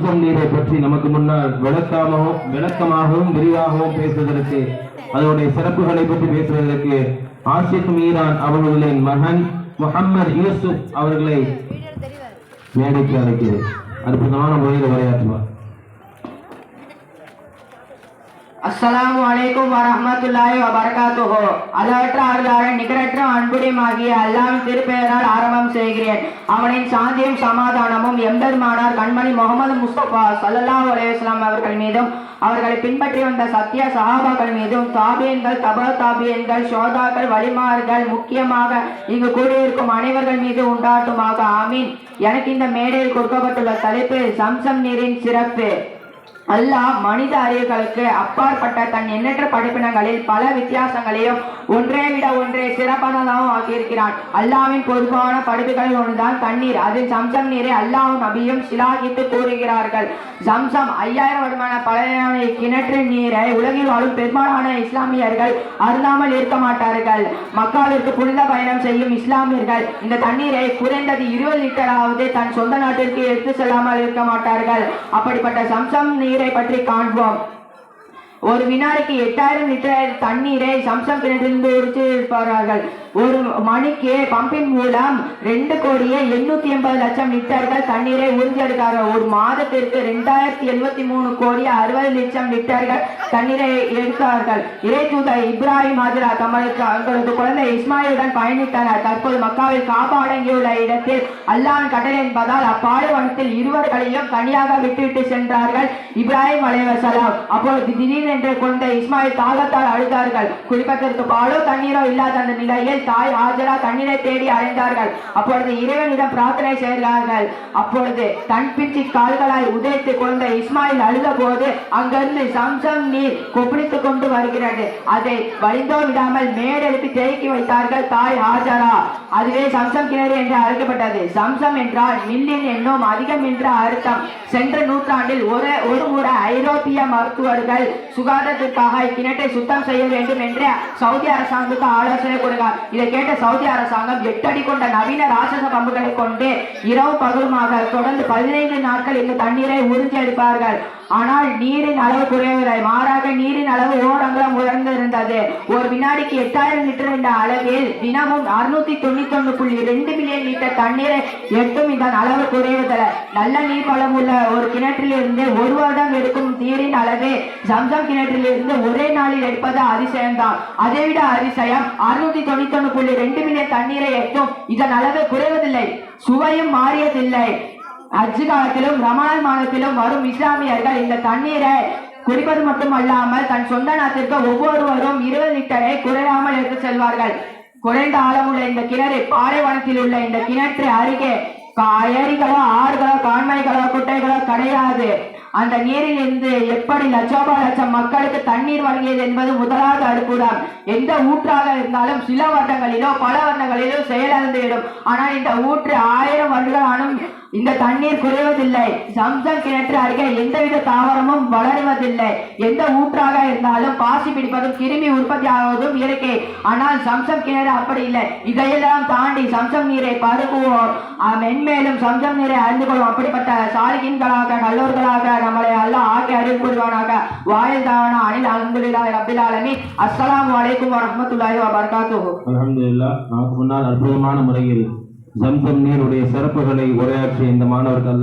சம்சம் நீரை பற்றி நமக்கு முன்னால் விளக்கமாகவும் விளக்கமாகவும் விரிவாகவும் பேசுவதற்கு அதனுடைய சிறப்புகளை பற்றி பேசுவதற்கு ஆசிப் மீரான் அவர்களின் மகன் முகம்மது யூசுப் அவர்களை மேடைக்கு அழைக்கிறேன் அற்புதமான முறையில் உரையாற்றுவார். அஸ்ஸலாமு அலைக்கும் வரஹ்மத்துல்லாஹி வபரகாத்துஹு. அளவற்ற அருளாளன் நிகரற்ற அன்புடையமாகிய அல்லாவின் திருப்பெயரால் ஆரம்பம் செய்கிறேன். அவனின் சாந்தியும் சமாதானமும் எம்பெருமானார் கண்மணி முகமது முஸ்தபா ஸல்லல்லாஹு அலைஹி அவர்கள் மீதும் அவர்களை பின்பற்றி வந்த சத்திய சஹாபாக்கள் மீதும் தாபியன்கள் தபா தாபியன்கள் ஷோதாக்கள் வழிமார்கள் முக்கியமாக இங்கு கூடியிருக்கும் அனைவர்கள் மீது உண்டாட்டுமாக. ஆமீன். எனக்கு இந்த மேடையில் கொடுக்கப்பட்டுள்ள தலைப்பு சம்சம் நீரின் சிறப்பு. அல்லாஹ் மனித அறிவுகளுக்கு அப்பாற்பட்ட தன் எண்ணற்ற படைப்பினங்களில் பல வித்தியாசங்களையும் ஒன்றே விட ஒன்றே சிறப்பானதாகவும் ஆக்கியிருக்கிறான். அல்லாவின் பொதுவான படைப்புகளில் ஒன்றுதான் தண்ணீர். அதில் சம்சம் நீரை அல்லாவும் நபியும் சிலாகித்து கூறுகிறார்கள். சம்சம் ஐயாயிரம் வருமான பழையான கிணற்று நீரை உலகில் வாழும் பெரும்பாலான இஸ்லாமியர்கள் அருந்தாமல் இருக்க மாட்டார்கள். மக்காவிற்கு புனித பயணம் செய்யும் இஸ்லாமியர்கள் இந்த தண்ணீரை குறைந்தது இருபது லிட்டராவது தன் சொந்த நாட்டிற்கு எடுத்து செல்லாமல் இருக்க மாட்டார்கள். அப்படிப்பட்ட சம்சம் நீர் பற்றி காண்போம். ஒரு வினாடிக்கு எட்டாயிரம் லிட்டர் தண்ணீரை சம்சம் கிணற்றிலிருந்து உறிச்சி இருப்பார்கள். ஒரு மணிக்கு பம்பின் மூலம் ரெண்டு கோடியே எண்ணூத்தி எண்பது லட்சம் லிட்டர்கள் தண்ணீரை உறிஞ்சி ஒரு மாதத்திற்கு ரெண்டாயிரத்தி எழுபத்தி மூணு கோடி அறுபது லட்சம் லிட்டர்கள் தண்ணீரை எடுத்தார்கள். இறை தூதர் இப்ராஹிம் ஆதிரா தமது தங்களது குழந்தை இஸ்மாயிலுடன் பயணித்தனர். தற்போது மக்காவில் காபா அடங்கியுள்ள இடத்தில் அல்லாஹ் கட்டளை என்பதால் அப்பாலைவனத்தில் இருவர்களையும் தனியாக விட்டுவிட்டு சென்றார்கள் இப்ராஹிம் அலைவசலாம் அப்பொழுது திடீரென்று குழந்தை இஸ்மாயில் தாகத்தால் அழுதார்கள். குடிப்பதற்கு பாலோ தண்ணீரோ இல்லாத அந்த நிலையில் தாய் ஆஜரா தண்ணீரை தேடி அடைந்தார்கள் அப்பொழுது இறைவனிடம் பிரார்த்தனை செய்கிறார்கள். அப்பொழுது தன் பிச்சி கால்களாய் உதைத்து குழந்தை இஸ்மாயில் அழுத போது அங்கிருந்து சம்சம் நீர் கொப்பளித்துக் கொண்டு வருகிறது. அதை வழிந்தோ விடாமல் மேடெழுப்பி தேக்கி வைத்தார்கள் தாய் ஆஜரா. அதுவே சம்சம் கிணறு என்று அழைக்கப்பட்டது. சம்சம் என்றால் மில்லியன் என்னும் அதிகம் என்ற அர்த்தம். சென்ற நூற்றாண்டில் ஒரு ஒரு முறை ஐரோப்பிய மருத்துவர்கள் சுகாதாரத்திற்காக இக்கிணற்றை சுத்தம் செய்ய வேண்டும் என்று சவுதி அரசாங்கத்துக்கு ஆலோசனை கொடுத்தார். இதை கேட்ட சவுதி அரசாங்கம் எட்டு அடி கொண்ட நவீன ராட்சச பம்புகளை கொண்டு இரவு பகலுமாக தொடர்ந்து பதினைந்து நாட்கள் இந்த தண்ணீரை உறிஞ்சி எடுப்பார்கள். ஆனால் நீரின் அளவு குறையவில்லை. மாறாக நீரின் அளவு ஓரங்களும் உயர்ந்திருந்தது. ஒரு வினாடிக்கு எட்டாயிரம் லிட்டர் என்ற அளவில் தினமும் அறுநூத்தி தொண்ணூத்தி ஒன்று புள்ளி ரெண்டு மில்லியன் லிட்டர் தண்ணீரை எட்டும் இதன் அளவு குறைவதில்லை. நல்ல நீர் வளம் உள்ள ஒரு கிணற்றிலிருந்து ஒரு வருடம் எடுக்கும் நீரின் அளவு சம்சம் கிணற்றிலிருந்து ஒரே நாளில் எடுப்பது அதிசயம்தான். அதைவிட அதிசயம் அறுநூத்தி தொண்ணூத்தி ஒண்ணு புள்ளி ரெண்டு மில்லியன் தண்ணீரை எட்டும் இதன் அளவு குறைவதில்லை சுவையும் மாறியதில்லை. அஜு காலத்திலும் ரமணான் மாதத்திலும் வரும் இஸ்லாமியர்கள் இந்த தண்ணீரை குடிப்பது மட்டுமல்லாமல் தன் சொந்த நாட்டிற்கு ஒவ்வொருவரும் இருபது லிட்டரை குறையாமல் எடுத்து செல்வார்கள். குறைந்த ஆழமுள்ள இந்த கிணறு பாலைவனத்தில் உள்ள இந்த கிணற்று அருகே ஏரிகளோ ஆறுகளோ கான்மைகளோ குட்டைகளோ கிடையாது. அந்த நீரில் இருந்து எப்படி லட்சோப லட்சம் மக்களுக்கு தண்ணீர் வழங்கியது என்பது முதலாவது அடுப்புதான் எந்த ஊற்றாக இருந்தாலும் சில வருடங்களிலோ பல வருடங்களிலோ செயலிழந்துவிடும் ஆனால் இந்த ஊற்று ஆயிரம் வருடங்களும் இந்த தண்ணீர் குறைவதில்லை. சம்சம் கிணற்று அருகே எந்தவித தாவரமும் வளருவதில்லை. எந்த ஊற்றாக இருந்தாலும் பாசி பிடிப்பதும் கிருமி உற்பத்தி ஆவதும் இயற்கை. ஆனால் சம்சம் கிணறு அப்படி இல்லை. இதையெல்லாம் தாண்டி சம்சம் நீரை பருகுவோம். மென்மேலும் சம்சம் நீரை அறிந்து கொள்வோம். அப்படிப்பட்ட சாலிகின்களாக நல்லோர்களாக நம்மளை எல்லாம் ஆக்கி அறிவு புரிவானாக வாயில் தானா அனில் அலமதுல்லாஹி ரபில் ஆலமீன். அஸ்ஸலாமு அலைக்கும் வரஹ்மத்துல்லாஹி வபரகாத்துஹு. அல்ஹம்துலில்லாஹ் நமக்கு முன்னால் அற்புதமான முறையில் ஜம்சம் நீருடைய சிறப்புகளை உரையாற்றிய இந்த மாணவர்கள்